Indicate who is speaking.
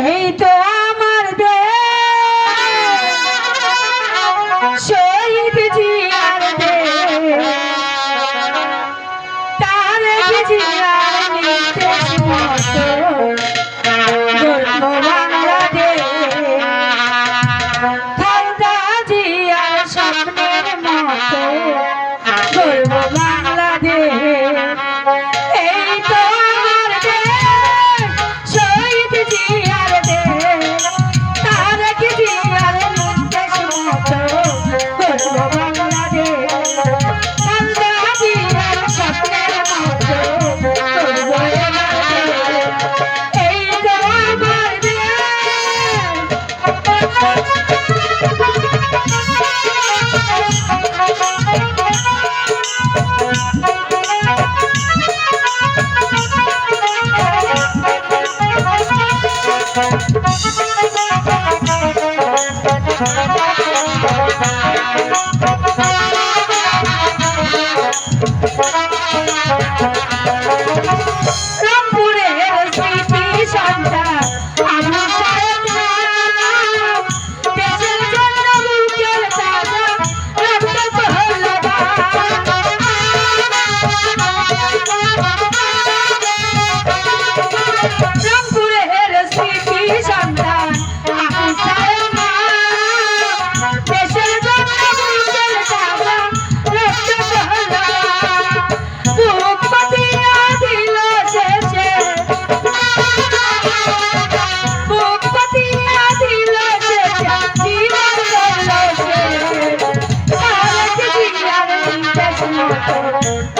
Speaker 1: এই তো আমার শহীদ জিয়ার তার জিয়ার বাংলাদেশ। জিয়ার সামনের মতো। গর্ব Lord.